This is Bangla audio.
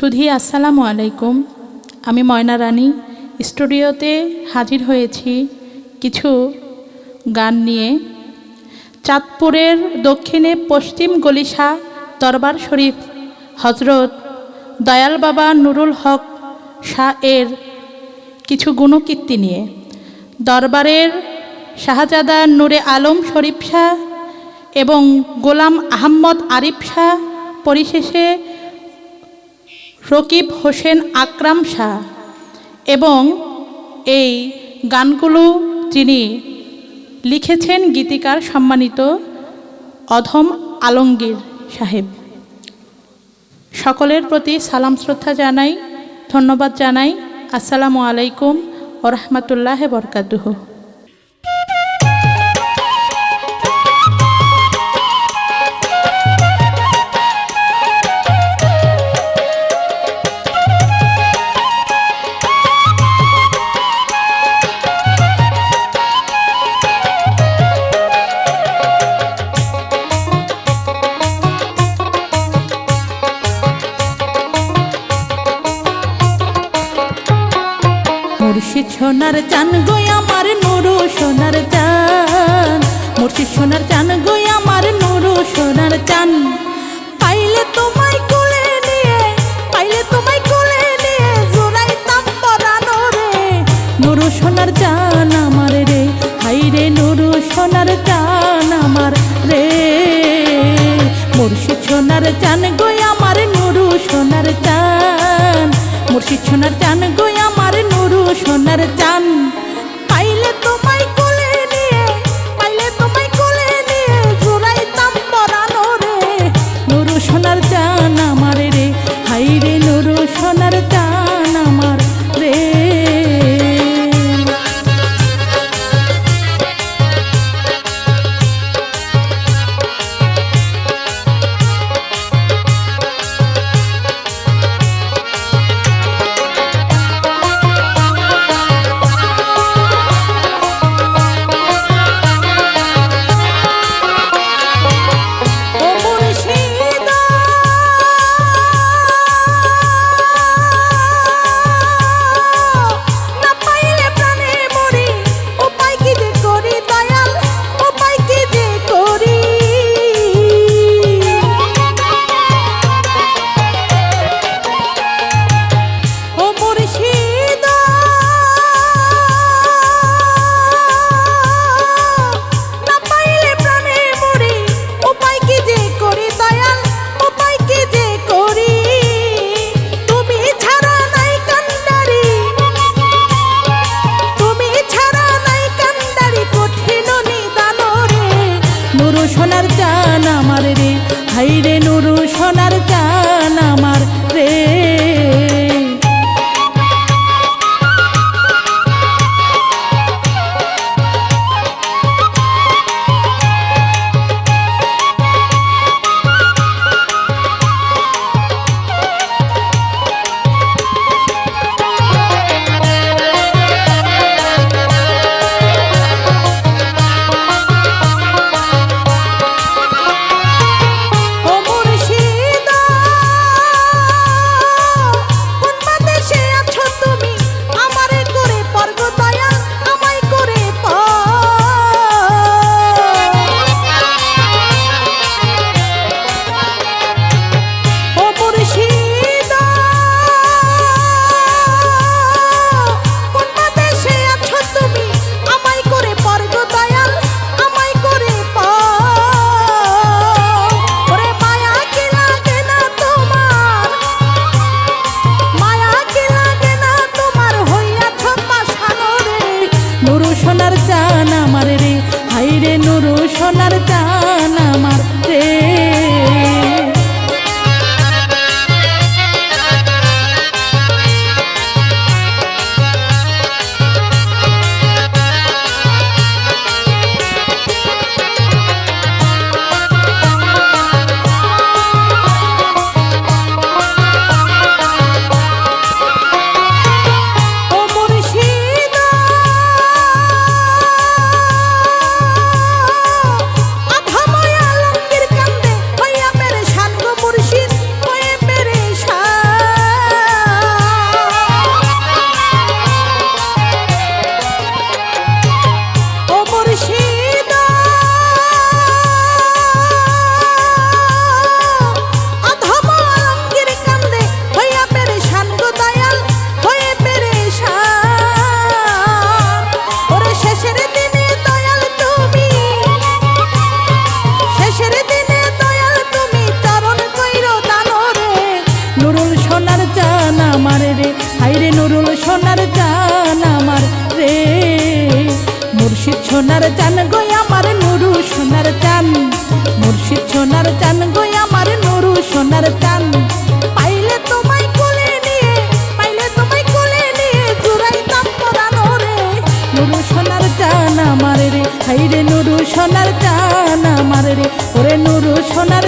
সুধি, আসসালামু আলাইকুম। আমি ময়না রানী। স্টুডিওতে হাজির হয়েছি কিছু গান নিয়ে। চাঁদপুরের দক্ষিণে পশ্চিম গলিশা দরবার শরীফ হজরত দয়াল বাবা নুরুল হক শাহ এর কিছু গুণকীর্তি নিয়ে। দরবারের শাহজাদা নূরে আলম শরীফ শাহ এবং গোলাম আহম্মদ আরিফ শাহ পরিশেষে রকিব হোসেন আকরাম শাহ এবং এই গানগুলো যিনি লিখেছেন গীতিকার সম্মানিত অধম আলমগীর সাহেব। সকলের প্রতি সালাম শ্রদ্ধা জানাই, ধন্যবাদ জানাই। আসসালামু আলাইকুম ও রহমতুল্লাহ বরকাতুহ। সোনার চান গই আমার নুরু, সোনার চান। মুর্শিদ সোনার চান গই আমার নুরু, সোনার চান। পাইলে তোমায় কোলে নিয়ে, পাইলে তোমায় কোলে নিয়ে জোড়াইতাম পরানো রে। নুরু, সোনার চান আমার রে, হাই রে নুরু, সোনার চান আমার রে। মুর্শিদ সোনার চান গই আমার নুরু, সোনার চান। মুর্শিদ সোনার চান নুরু সোনার মুর্শিদ সোনার চান গো আমার নুরু সোনার চান। মুর্শিদ সোনার চান গো আমার নুরু সোনার চান। পাইলে তোমায় কোলে নিয়ে, পাইলে তোমায় কোলে নিয়ে চুরাইতাম পরানো রে। নুরু সোনার চান আমার রে, হাই নুরু সোনার চান আমার রে। ওরে নুরু সোনার